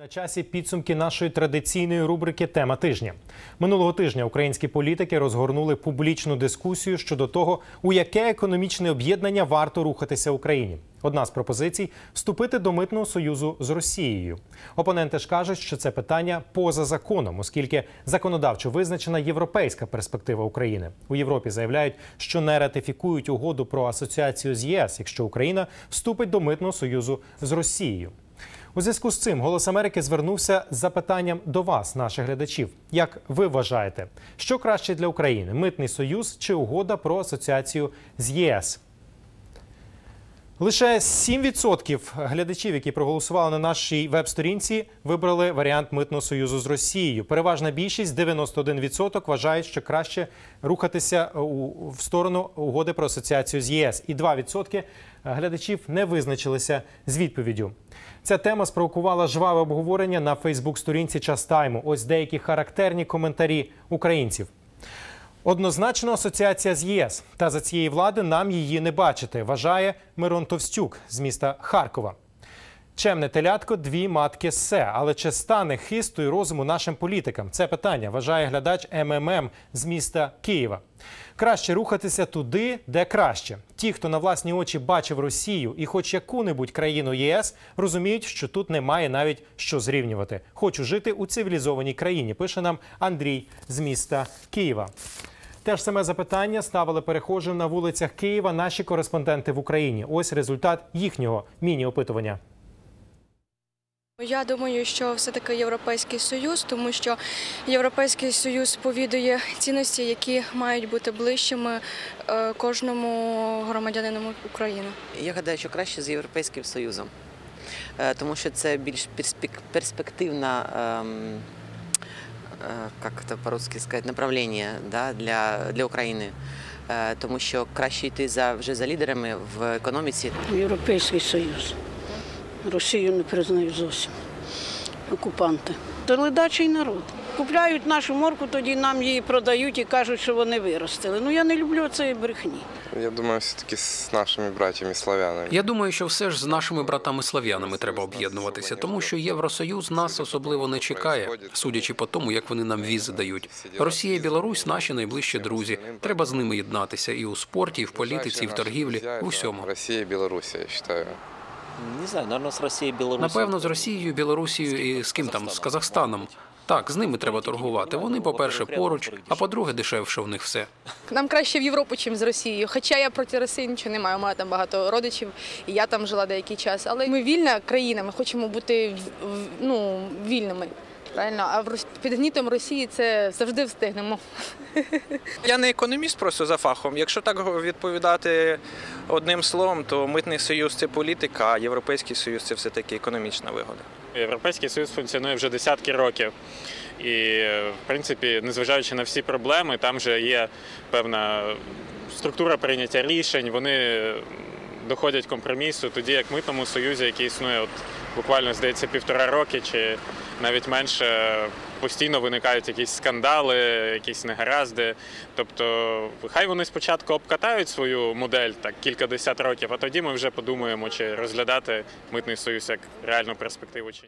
На часі підсумки нашої традиційної рубрики Тема тижня минулого тижня українські політики розгорнули публічну дискусію щодо того, у яке економічне об'єднання варто рухатися Україні. Одна з пропозицій вступити до митного союзу з Росією. Опоненти ж кажуть, що це питання поза законом, оскільки законодавчо визначена європейська перспектива України. У Європі заявляють, що не ратифікують угоду про асоціацію з ЄС, якщо Україна вступить до митного союзу з Росією. У зв'язку з цим Голос Америки звернувся з запитанням до вас, наших глядачів. Як ви вважаєте, що краще для України митний союз чи угода про асоціацію з ЄС? Лише 7% глядачів, які проголосували на нашій веб-сторінці, вибрали варіант митного союзу з Росією. Переважна більшість 91% вважають, що краще рухатися в сторону угоди про асоціацію з ЄС. І 2% глядачів не визначилися з відповіддю. Ця тема спровокувала жваве обговорення на Фейсбук-сторінці Час Тайму. Ось деякі характерні коментарі українців. Однозначно асоціація з ЄС. Та за цієї влади нам її не бачити, вважає Мирон Товстюк з міста Харкова. Чемне телятко, дві матки ссе. Але чи стане хисту і розуму нашим політикам? Це питання вважає глядач МММ з міста Києва. Краще рухатися туди, де краще. Ті, хто на власні очі бачив Росію і хоч яку-небудь країну ЄС, розуміють, що тут немає навіть що зрівнювати. Хочу жити у цивілізованій країні. Пише нам Андрій з міста Києва. Теж саме запитання ставили перехожим на вулицях Києва наші кореспонденти в Україні. Ось результат їхнього міні-опитування. Я думаю, що все-таки Європейський Союз, тому що Європейський Союз сповідує цінності, які мають бути ближчими е, кожному громадянину України. Я гадаю, що краще з Європейським Союзом, Е, тому що це більш перспективна, ем, е, як це по-русски сказати, направлення да, для, для України. Тому що краще йти за вже за лідерами в економіці. Європейський Союз. Росію не признаю зовсім. Окупанти. Це ледачий народ. Купляють нашу морку, тоді нам її продають і кажуть, що вони виростили. Ну я не люблю цієї брехні. Я думаю, все-таки с нашими братьями славянами. Я думаю, що все ж з нашими братами слав'янами треба об'єднуватися, тому що Євросоюз нас особливо не чекає, судячи по тому, як вони нам візи дають. Росія і Білорусь наші найближчі друзі. Треба з ними єднатися і у спорті, і в політиці, і в торгівлі, в усьому. Россия и Беларусь, я считаю. Не знаю, наверное, с Россией, Білорусі. Напевно, з Росією, Білорусією і з ким там з Казахстаном. Так, з ними треба торгувати. Вони, по-перше, поруч, а по-друге, дешевше у них все. Нам краще в Європу, чим з Росією. Хоча я проти Росії нічого не маю. У мене там багато родичів, і я там жила деякий час. Але ми вільна країна, ми хочемо бути в- в- ну, вільними. Правильно, а під гнітом Росії це завжди встигнемо. Я не економіст просто за фахом. Якщо так відповідати одним словом, то митний союз це політика, а європейський союз це все таки економічна вигода. Європейський союз функціонує вже десятки років. І, в принципі, незважаючи на всі проблеми, там вже є певна структура прийняття рішень, вони доходять компромісу, тоді як митному союзі, який існує от буквально, здається, півтора роки чи навіть менше, постійно виникають якісь скандали, якісь негаразди. Тобто, хай вони спочатку обкатають свою модель так кількадесят років, а тоді ми вже подумаємо, чи розглядати митний союз як реальну перспективу чи.